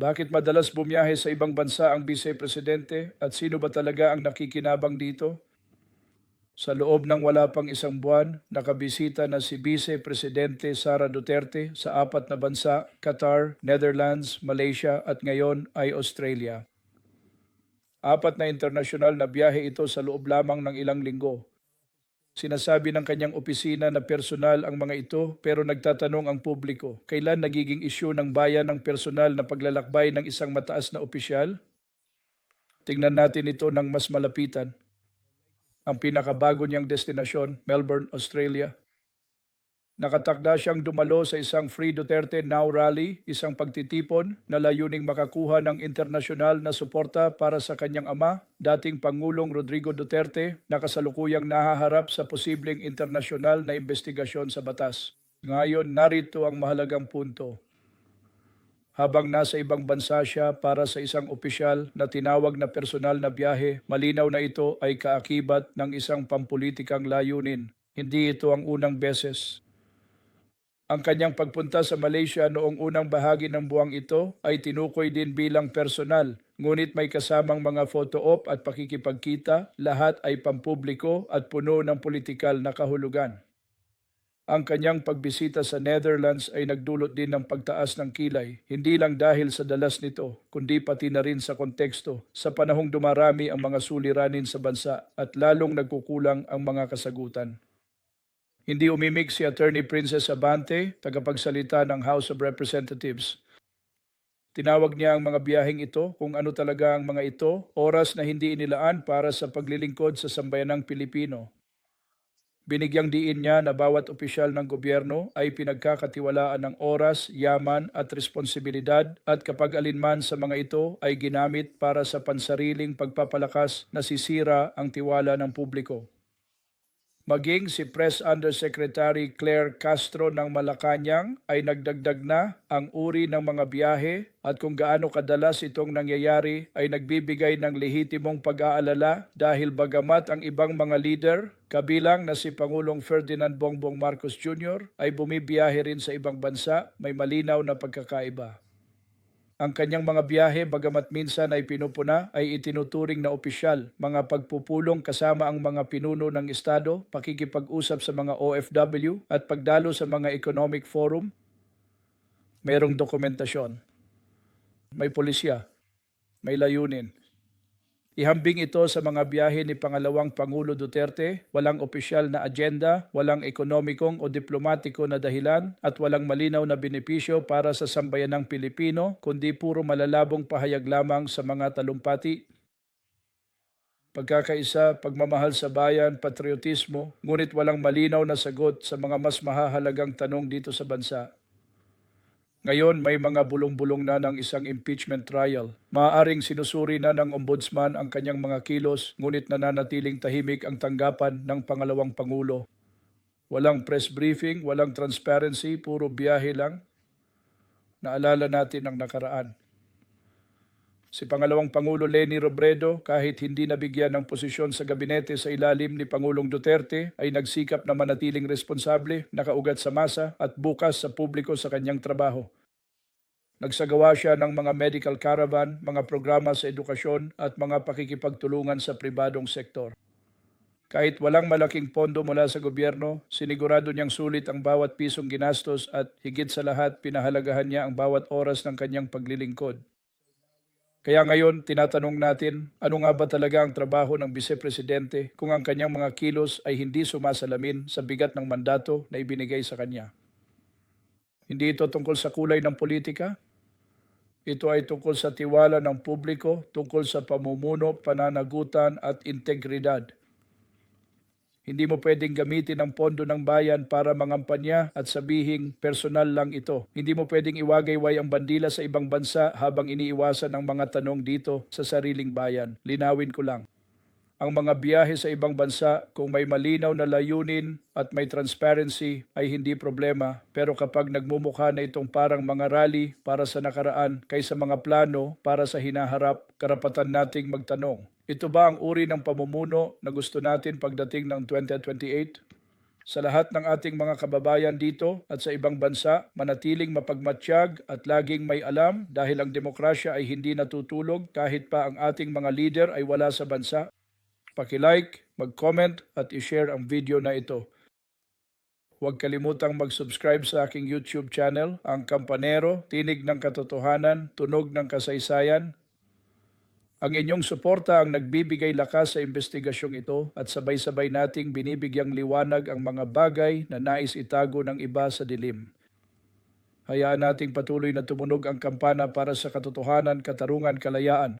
Bakit madalas bumiyahe sa ibang bansa ang Vice Presidente at sino ba talaga ang nakikinabang dito? Sa loob ng wala pang isang buwan, nakabisita na si Vice Presidente Sara Duterte sa apat na bansa, Qatar, Netherlands, Malaysia at ngayon ay Australia. Apat na internasyonal na biyahe ito sa loob lamang ng ilang linggo. Sinasabi ng kanyang opisina na personal ang mga ito pero nagtatanong ang publiko, kailan nagiging isyu ng bayan ng personal na paglalakbay ng isang mataas na opisyal? Tingnan natin ito ng mas malapitan. Ang pinakabago niyang destinasyon, Melbourne, Australia. Nakatakda siyang dumalo sa isang Free Duterte Now rally, isang pagtitipon na layuning makakuha ng internasyonal na suporta para sa kanyang ama, dating Pangulong Rodrigo Duterte, na kasalukuyang nahaharap sa posibleng internasyonal na investigasyon sa batas. Ngayon, narito ang mahalagang punto. Habang nasa ibang bansa siya para sa isang opisyal na tinawag na personal na biyahe, malinaw na ito ay kaakibat ng isang pampulitikang layunin. Hindi ito ang unang beses ang kanyang pagpunta sa Malaysia noong unang bahagi ng buwang ito ay tinukoy din bilang personal, ngunit may kasamang mga photo op at pakikipagkita, lahat ay pampubliko at puno ng politikal na kahulugan. Ang kanyang pagbisita sa Netherlands ay nagdulot din ng pagtaas ng kilay, hindi lang dahil sa dalas nito, kundi pati na rin sa konteksto, sa panahong dumarami ang mga suliranin sa bansa at lalong nagkukulang ang mga kasagutan. Hindi umimik si Attorney Princess Abante, tagapagsalita ng House of Representatives. Tinawag niya ang mga biyaheng ito kung ano talaga ang mga ito, oras na hindi inilaan para sa paglilingkod sa sambayanang Pilipino. Binigyang diin niya na bawat opisyal ng gobyerno ay pinagkakatiwalaan ng oras, yaman at responsibilidad at kapag alinman sa mga ito ay ginamit para sa pansariling pagpapalakas na sisira ang tiwala ng publiko. Maging si Press Undersecretary Claire Castro ng Malacanang ay nagdagdag na ang uri ng mga biyahe at kung gaano kadalas itong nangyayari ay nagbibigay ng lehitimong pag-aalala dahil bagamat ang ibang mga leader, kabilang na si Pangulong Ferdinand Bongbong Marcos Jr. ay bumibiyahe rin sa ibang bansa, may malinaw na pagkakaiba. Ang kanyang mga biyahe, bagamat minsan ay pinupuna, ay itinuturing na opisyal, mga pagpupulong kasama ang mga pinuno ng Estado, pakikipag-usap sa mga OFW at pagdalo sa mga economic forum. Merong dokumentasyon. May pulisya. May layunin. Ihambing ito sa mga biyahe ni pangalawang Pangulo Duterte, walang opisyal na agenda, walang ekonomikong o diplomatiko na dahilan at walang malinaw na benepisyo para sa sambayanang Pilipino, kundi puro malalabong pahayag lamang sa mga talumpati. Pagkakaisa, pagmamahal sa bayan, patriotismo, ngunit walang malinaw na sagot sa mga mas mahahalagang tanong dito sa bansa. Ngayon may mga bulong-bulong na ng isang impeachment trial. Maaaring sinusuri na ng ombudsman ang kanyang mga kilos, ngunit nananatiling tahimik ang tanggapan ng pangalawang pangulo. Walang press briefing, walang transparency, puro biyahe lang. Naalala natin ang nakaraan. Si pangalawang Pangulo Leni Robredo, kahit hindi nabigyan ng posisyon sa gabinete sa ilalim ni Pangulong Duterte, ay nagsikap na manatiling responsable, nakaugat sa masa at bukas sa publiko sa kanyang trabaho. Nagsagawa siya ng mga medical caravan, mga programa sa edukasyon at mga pakikipagtulungan sa pribadong sektor. Kahit walang malaking pondo mula sa gobyerno, sinigurado niyang sulit ang bawat pisong ginastos at higit sa lahat pinahalagahan niya ang bawat oras ng kanyang paglilingkod. Kaya ngayon, tinatanong natin, ano nga ba talaga ang trabaho ng Vice Presidente kung ang kanyang mga kilos ay hindi sumasalamin sa bigat ng mandato na ibinigay sa kanya? Hindi ito tungkol sa kulay ng politika. Ito ay tungkol sa tiwala ng publiko, tungkol sa pamumuno, pananagutan at integridad. Hindi mo pwedeng gamitin ang pondo ng bayan para mangampanya at sabihing personal lang ito. Hindi mo pwedeng iwagayway ang bandila sa ibang bansa habang iniiwasan ang mga tanong dito sa sariling bayan. Linawin ko lang. Ang mga biyahe sa ibang bansa, kung may malinaw na layunin at may transparency, ay hindi problema. Pero kapag nagmumukha na itong parang mga rally para sa nakaraan kaysa mga plano para sa hinaharap, karapatan nating magtanong. Ito ba ang uri ng pamumuno na gusto natin pagdating ng 2028? Sa lahat ng ating mga kababayan dito at sa ibang bansa, manatiling mapagmatsyag at laging may alam dahil ang demokrasya ay hindi natutulog kahit pa ang ating mga leader ay wala sa bansa. Pakilike, mag-comment at i-share ang video na ito. Huwag kalimutang mag-subscribe sa aking YouTube channel, ang Kampanero, Tinig ng Katotohanan, Tunog ng Kasaysayan. Ang inyong suporta ang nagbibigay lakas sa investigasyong ito at sabay-sabay nating binibigyang liwanag ang mga bagay na nais itago ng iba sa dilim. Hayaan nating patuloy na tumunog ang kampana para sa katotohanan, katarungan, kalayaan